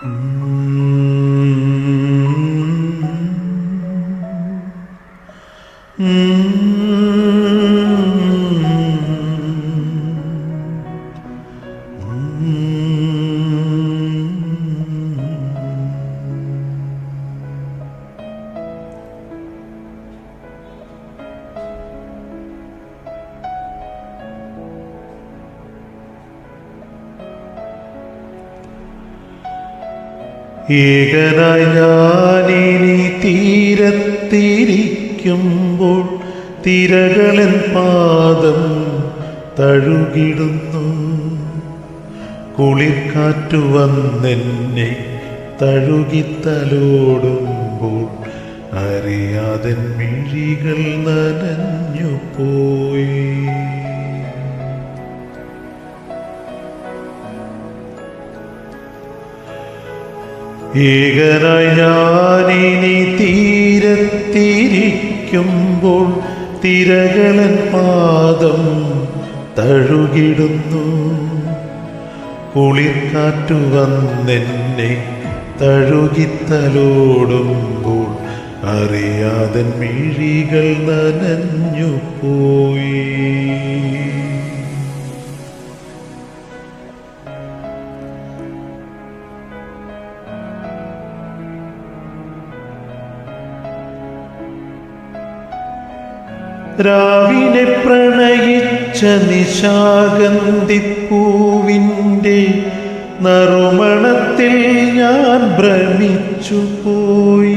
Mmm. -hmm. ഏകനായി തീരത്തിരിക്കുമ്പോൾ തിരകളൻ പാദം തഴുകിടുന്നു. കുളിർക്കാറ്റു വന്നെന്നെ തഴുകിത്തലോടുമ്പോൾ അറിയാതെ മിഴികൾ നനഞ്ഞു പോയി ഏകനായി തീരത്തിരിക്കുമ്പോൾ തിരകളൻ പാദം തഴുകിടുന്നു. കുളിർക്കാറ്റു വന്നെന്നെ തഴുകിത്തലോടുമ്പോൾ അറിയാതെ മിഴികൾ നനഞ്ഞു പോയി രാവിനെ പ്രണയിച്ച നിശാഗന്ധിപ്പൂവിന്റെ നറുമണത്തിൽ ഞാൻ ഭ്രമിച്ചു പോയി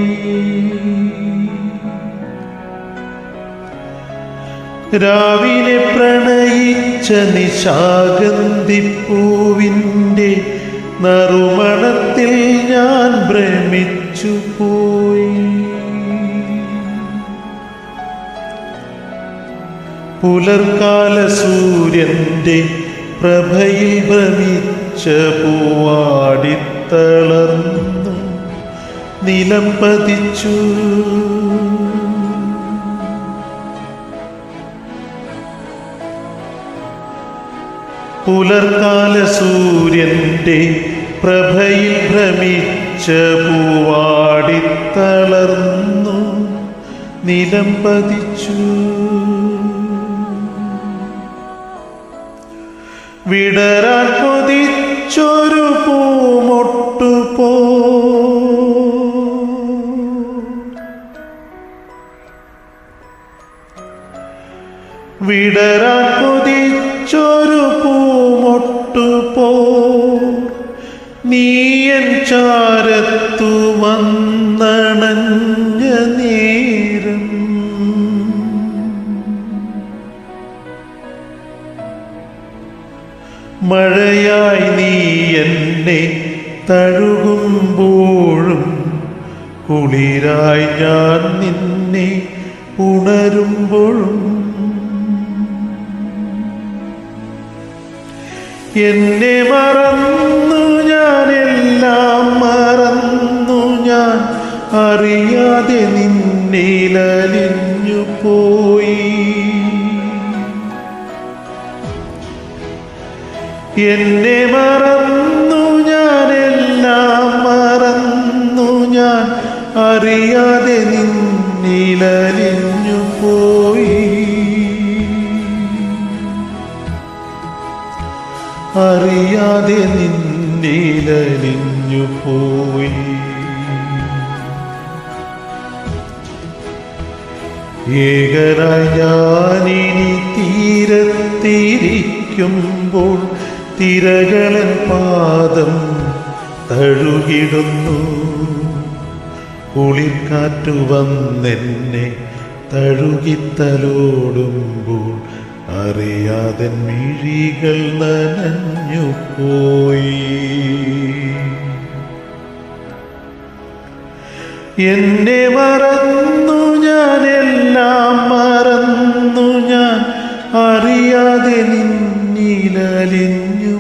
രാവിലെ പ്രണയിച്ച നിശാഗന്ധിപ്പൂവിന്റെ നറുമണത്തിൽ ഞാൻ ഭ്രമിച്ചു പോയി പുലർക്കാല സൂര്യന്റെ പ്രഭയിൽ ഭ്രമിച്ച പൂവാടിത്തളർന്നു. നിലം പതിച്ചു. പുലർക്കാല സൂര്യന്റെ പ്രഭയിൽ ഭ്രമിച്ച പൂവാടിത്തളർന്നു. നിലം പതിച്ചു. വിടരാൻ കൊതിച്ചൊരു പൂമൊട്ടു പോ വിടരാൻ കൊതിച്ചൊരു പൂമൊട്ടു പോ നീയൻ ചാരത്തു തഴുകുമ്പോഴും കുളിരായി ഞാൻ നിന്നെ ഉണരുമ്പോഴും എന്നെ മറന്നു ഞാൻ എല്ലാം മറന്നു ഞാൻ അറിയാതെ നിന്നിലലിഞ്ഞു പോയി. എന്നെ മറന്നു അറിയാതെ നിന്നിലലിഞ്ഞു പോയി. അറിയാതെ നിന്നിലലിഞ്ഞു പോയി. ഏകനായി തീരത്തിരിക്കുമ്പോൾ തിരകളൻ പാദം തഴുകിടുന്നു. കുളിർക്കാറ്റു വന്നെന്നെ തഴുകിത്തലോടുമ്പോൾ അറിയാതെ മിഴികൾ നനഞ്ഞു പോയി. എന്നെ മറന്നു ഞാൻ എല്ലാം മറന്നു ഞാൻ അറിയാതെ നിന്നിലലിഞ്ഞു